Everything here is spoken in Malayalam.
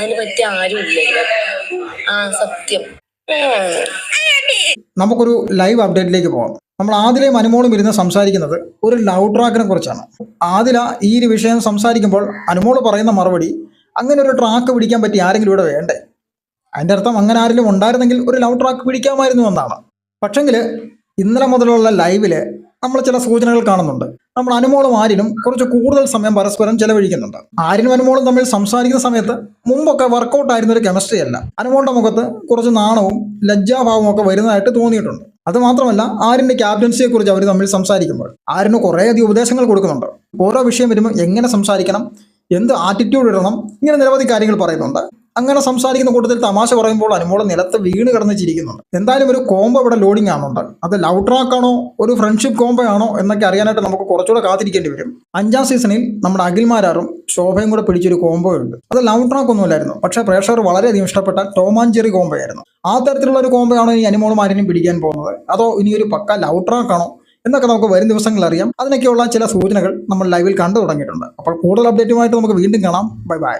അതിന് പറ്റിയ ആരും ഇല്ലല്ലോ ആ സത്യം. നമുക്കൊരു ലൈവ് അപ്ഡേറ്റിലേക്ക് പോകാം നമ്മൾ ആദിലയും അനുമോളും ഇരുന്ന് സംസാരിക്കുന്നത് ഒരു ലവ് ട്രാക്കിനെ കുറിച്ചാണ്. ആദില ഈ ഒരു വിഷയം സംസാരിക്കുമ്പോൾ അനുമോൾ പറയുന്ന മറുപടി അങ്ങനെ ഒരു ട്രാക്ക് പിടിക്കാൻ പറ്റി ആരെങ്കിലും ഇവിടെ വേണ്ടേ? അതിന്റെ അർത്ഥം അങ്ങനെ ആരെങ്കിലും ഉണ്ടായിരുന്നെങ്കിൽ ഒരു ലവ് ട്രാക്ക് പിടിക്കാമായിരുന്നു എന്നാണ്. പക്ഷെങ്കിൽ ഇന്നലെ മുതലുള്ള ലൈവിൽ നമ്മൾ ചില സൂചനകൾ കാണുന്നുണ്ട്. നമ്മൾ അനുമോളും ആര്യനും കുറച്ച് കൂടുതൽ സമയം പരസ്പരം ചെലവഴിക്കുന്നുണ്ട്. ആര്യനും അനുമോളും തമ്മിൽ സംസാരിക്കുന്ന സമയത്ത് മുമ്പൊക്കെ വർക്കൗട്ട് ആയിരുന്ന ഒരു കെമിസ്ട്രി അല്ല. അനുമോളുടെ മുഖത്ത് കുറച്ച് നാണവും ലജ്ജാഭാവവും ഒക്കെ വരുന്നതായിട്ട് തോന്നിയിട്ടുണ്ട്. അത് മാത്രമല്ല ആരിന്റെ ക്യാപ്റ്റൻസിയെ കുറിച്ച് അവർ തമ്മിൽ സംസാരിക്കുമ്പോൾ ആര്യന് കുറേയധികം ഉപദേശങ്ങൾ കൊടുക്കുന്നുണ്ട്. ഓരോ വിഷയം വരുമ്പോൾ എങ്ങനെ സംസാരിക്കണം എന്ത് ആറ്റിറ്റ്യൂഡ് ഇടണം ഇങ്ങനെ നിരവധി കാര്യങ്ങൾ പറയുന്നുണ്ട്. അങ്ങനെ സംസാരിക്കുന്ന കൂട്ടത്തിൽ തമാശ പറയുമ്പോൾ അനുമോളം നിലത്ത് വീണ് കിടന്ന് ചിരിക്കുന്നുണ്ട്. എന്തായാലും ഒരു കോംബോ ഇവിടെ ലോഡിംഗ് ആണുണ്ട്. അത് ലവ് ട്രാക്ക് ആണോ? ഒരു ഫ്രണ്ട്ഷിപ്പ് കോംബോ ആണോ? എന്നൊക്കെ അറിയാനായിട്ട് നമുക്ക് കുറച്ചുകൂടെ കാത്തിരിക്കേണ്ടി വരും. അഞ്ചാം സീസണിൽ നമ്മുടെ അഖിൽമാരാറും ശോഭയും കൂടെ പിടിച്ചൊരു കോംബോ ഉണ്ട്. അത് ലവ് ട്രാക്ക് ഒന്നുമില്ലായിരുന്നു പക്ഷേ പ്രേക്ഷകർ വളരെയധികം ഇഷ്ടപ്പെട്ട ടോമാഞ്ചെറി കോംബോ ആയിരുന്നു. ആ തരത്തിലുള്ള ഒരു കോംബോ ഇനി അനുമോളും ആരെയും പിടിക്കാൻ പോകുന്നത്? അതോ ഇനി ഒരു പക്ക ലവ് ട്രാക്ക് ആണോ? എന്നൊക്കെ നമുക്ക് വരും ദിവസങ്ങളിൽ അറിയാം. അതിനൊക്കെയുള്ള ചില സൂചനകൾ നമ്മൾ ലൈവിൽ കണ്ടു തുടങ്ങിയിട്ടുണ്ട്. അപ്പോൾ കൂടുതൽ അപ്ഡേറ്റുമായിട്ട് നമുക്ക് വീണ്ടും കാണാം. Bye bye